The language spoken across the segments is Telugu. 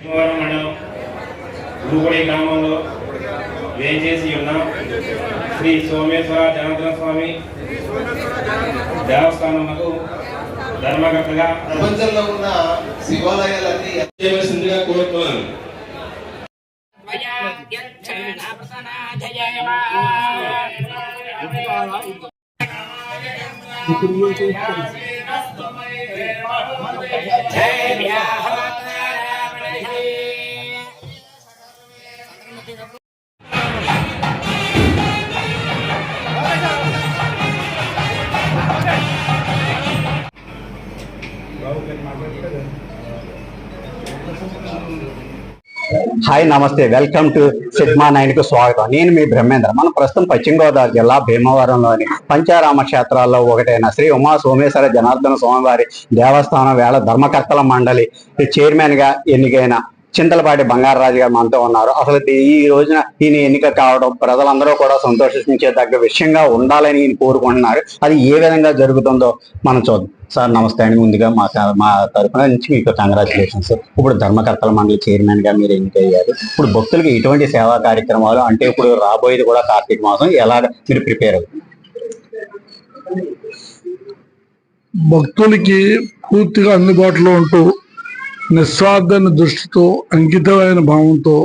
భీమవరం మండలం గురుగుడి గ్రామంలో వేంచేసి ఉన్న. శ్రీ సోమేశ్వర జనార్దన స్వామి దేవస్థానములకు ధర్మకర్తగా ప్రపంచంలో ఉన్న శివాలయాలన్నీ చేయవలసిందిగా కోరుతున్నాను. హాయ్ నమస్తే. వెల్కమ్ టు సిగ్మా నైన్కు స్వాగతం. నేను మీ బ్రహ్మేంద్ర. మనం ప్రస్తుతం పశ్చిమ గోదావరి జిల్లా భీమవరంలోని పంచారామ క్షేత్రాల్లో ఒకటైన శ్రీ ఉమా సోమేశ్వర జనార్దన స్వామివారి దేవస్థానం వేళ ధర్మకర్తల మండలి చైర్మన్గా ఎన్నికైన చింతలపాటి బంగారరాజు గారు మనతో ఉన్నారు. అసలు ఈ రోజున ఈయన ఎన్నిక కావడం ప్రజలందరూ కూడా సంతోషించే తగ్గ విషయంగా ఉండాలని ఈయన కోరుకుంటున్నారు. అది ఏ విధంగా జరుగుతుందో మనం చూద్దాం. సార్ నమస్తే అండి. ముందుగా మా మా తరఫున నుంచి మీకు కంగ్రాచులేషన్స్ ఇప్పుడు ధర్మకర్తల మండలి చైర్మన్గా మీరు ఎన్నికయ్యారు ఇప్పుడు భక్తులకి ఎటువంటి సేవా కార్యక్రమాలు అంటే ఇప్పుడు రాబోయేది కూడా కార్తీక మాసం ఎలా మీరు ప్రిపేర్ అవుతుంది భక్తులకి పూర్తిగా అందుబాటులో ఉంటూ నిస్వార్థ దృష్టితో అంకితమైన భావంతో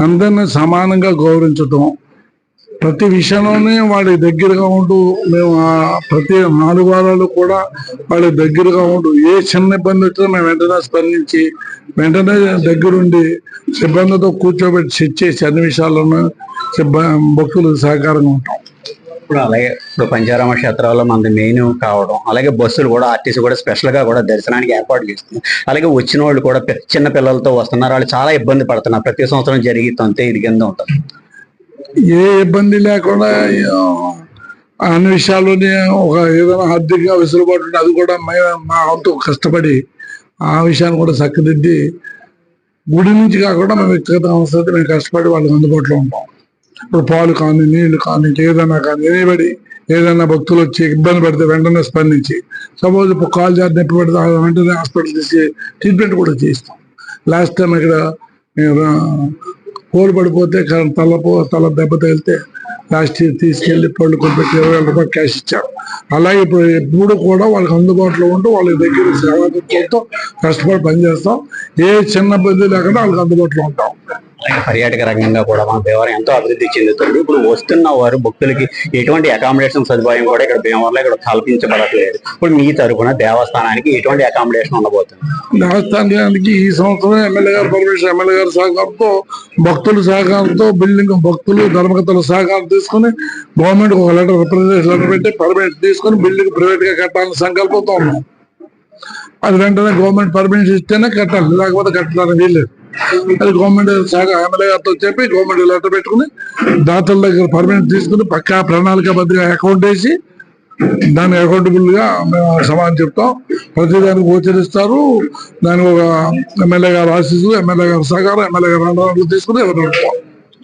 అందరిని సమానంగా గౌరవించడం ప్రతి విషయంలోనే వాడి దగ్గరగా ఉంటూ మేము ప్రతి నాలుగు వారాలు కూడా వాళ్ళ దగ్గరగా ఉంటూ ఏ చిన్న ఇబ్బంది వచ్చినా మేము వెంటనే స్పందించి వెంటనే దగ్గరుండి సిబ్బందితో కూర్చోబెట్టి సెట్ చేసి అన్ని విషయాలను సిబ్బంది భక్తులకు సహకారంగా ఉంటాం. ఇప్పుడు అలాగే ఇప్పుడు పంచారామ క్షేత్రాల్లో మనది మెయిన్ కావడం అలాగే బస్సులు కూడా ఆర్టీసీ కూడా స్పెషల్గా కూడా దర్శనానికి ఏర్పాటు చేస్తుంది అలాగే వచ్చిన వాళ్ళు కూడా చిన్న పిల్లలతో వస్తున్నారు. వాళ్ళు చాలా ఇబ్బంది పడుతున్నారు. ప్రతి సంవత్సరం జరిగి తంతే ఇది కింద ఉంటారు. ఏ ఇబ్బంది లేకుండా అన్ని విషయాల్లోనే ఒక ఏదైనా ఆర్థికంగా వెసులుబాటు ఉంటే అది కూడా మేము మా వంతు కష్టపడి ఆ విషయాన్ని కూడా చక్కదిద్ది గుడి నుంచి కాకుండా మేము వ్యక్తిగత అవసరం మేము కష్టపడి వాళ్ళకి అందుబాటులో ఉంటాం. ఇప్పుడు పాలు కానీ నీళ్ళు కానీ ఏదైనా కానీ ఏబడి ఏదైనా భక్తులు వచ్చి ఇబ్బంది పడితే వెంటనే స్పందించి సపోజ్ ఇప్పుడు కాల్ జారి నొప్పి పెడితే ఆ వెంటనే హాస్పిటల్ తీసి ట్రీట్మెంట్ కూడా చేయిస్తాం. లాస్ట్ టైం ఇక్కడ మేము కోలు పడిపోతే తలపో తల దెబ్బ తగిలితే లాస్ట్ ఇయర్ తీసుకెళ్ళి పళ్ళు కొట్టి ఇరవై వేల రూపాయలు క్యాష్ ఇచ్చారు అలాగే ఇప్పుడు ఎప్పుడు కూడా వాళ్ళకి అందుబాటులో ఉంటూ వాళ్ళ దగ్గర సేవాతో కష్టపడి పనిచేస్తాం. ఏ చిన్న ఇబ్బంది లేకుండా వాళ్ళకి అందుబాటులో ఉంటాం. పర్యాటక రంగంగా కూడా మన భీమవరం ఎంతో అభివృద్ధి చెందుతుంది. ఇప్పుడు వస్తున్న వారు భక్తులకి ఎటువంటి అకామిడేషన్ సదుపాయం కూడా ఇక్కడ భీమవరంలో ఇక్కడ కల్పించబడట్లేదు. ఇప్పుడు మీ తరఫున దేవస్థానానికి ఎటువంటి అకామిడేషన్ ఉండబోతుంది? దేవస్థానానికి ఈ సంవత్సరం ఎమ్మెల్యే గారు పర్మిషన్ ఎమ్మెల్యే గారి సహకారంతో భక్తుల సహకారంతో బిల్డింగ్ భక్తులు ధర్మకర్తల సహకారం తీసుకుని గవర్నమెంట్ ఒక లెటర్ రిప్రజెంటేషన్ లెటర్ పెట్టి పర్మిషన్ తీసుకుని బిల్డింగ్ ప్రైవేట్గా కట్టాలని సంకల్పంతో ఉన్నాం. అది వెంటనే గవర్నమెంట్ పర్మిషన్ ఇస్తేనే కట్టాలి. లేకపోతే కట్టడానికి వీల్లేదు. అది గవర్నమెంట్ శాఖ ఎమ్మెల్యే గారితో చెప్పి గవర్నమెంట్ లెటర్ పెట్టుకుని దాతల దగ్గర పర్మిషన్ తీసుకుని పక్కా ప్రణాళికాబద్ధిగా అకౌంట్ వేసి దాన్ని అకౌంటబుల్గా మేము సమాధానం చెప్తాం. ప్రతి దానికి గోచరిస్తారు. దాని ఒక ఎమ్మెల్యే గారు ఆశీస్సులు ఎమ్మెల్యే గారు సహకారం ఎమ్మెల్యే గారు తీసుకుని ఎవరు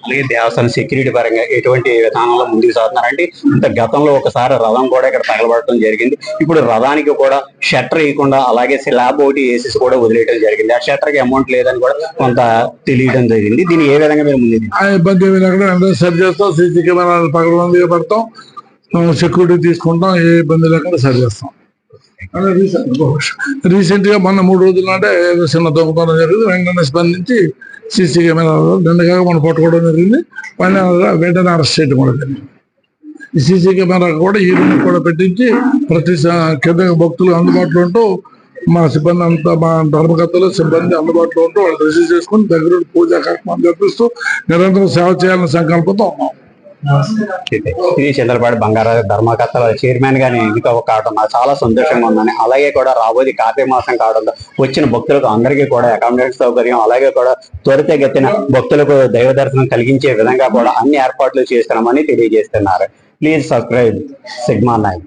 అలాగే దేవస్థానం సెక్యూరిటీ పరంగా ఎటువంటి విధానంలో ముందుకు సాగుతున్నారంటే ఇంత గతంలో ఒకసారి రథం కూడా ఇక్కడ తగలబడటం జరిగింది. ఇప్పుడు రథానికి కూడా షట్టర్ వేయకుండా అలాగే స్లాబ్ ఒకటి వేసేసి కూడా వదిలేయడం జరిగింది. ఆ షట్టర్కి అమౌంట్ లేదని కూడా కొంత తెలియడం జరిగింది. దీన్ని ఏ విధంగా మీరు ముందు ఆ ఇబ్బంది ఏమి లేకుండా సరి చేస్తాం. సీసీ కెమెరాలు పగలబందిగా పెడతాం. సెక్యూరిటీ తీసుకుంటాం. ఏ ఇబ్బంది లేకుండా సరి చేస్తాం. రీసెంట్గా మొన్న మూడు రోజులు అంటే ఏదో చిన్న దొంగతనం జరిగింది. వెంటనే స్పందించి సీసీ కెమెరా దండగా మనం పట్టుకోవడం జరిగింది. వెంటనే వెంటనే అరెస్ట్ చేయడం కూడా జరిగింది. ఈ సీసీ కెమెరా కూడా ఈ రూమ్ కూడా పెట్టించి ప్రతి కింద భక్తులు అందుబాటులో ఉంటూ మా సిబ్బంది అంతా మా ధర్మకర్తలు సిబ్బంది అందుబాటులో ఉంటూ వాళ్ళు రిసీవ్ చేసుకుని దగ్గర పూజా కార్యక్రమం జరిపిస్తూ నిరంతరం సేవ చేయాలనే సంకల్పంతో ఉన్నాం. ఇది చంద్రపాటి బంగారాజు ధర్మకర్తల చైర్మన్గా నేను ఎన్నిక కావడం నాకు చాలా సంతోషంగా ఉందని. అలాగే కూడా రాబోయే కార్తీక మాసం కావడంతో వచ్చిన భక్తులకు అందరికీ కూడా అకామిడేషన్ సౌకర్యం అలాగే కూడా త్వరితగతిన భక్తులకు దైవ దర్శనం కలిగించే విధంగా కూడా అన్ని ఏర్పాట్లు చేస్తున్నామని తెలియజేస్తున్నారు. Please subscribe sigma nine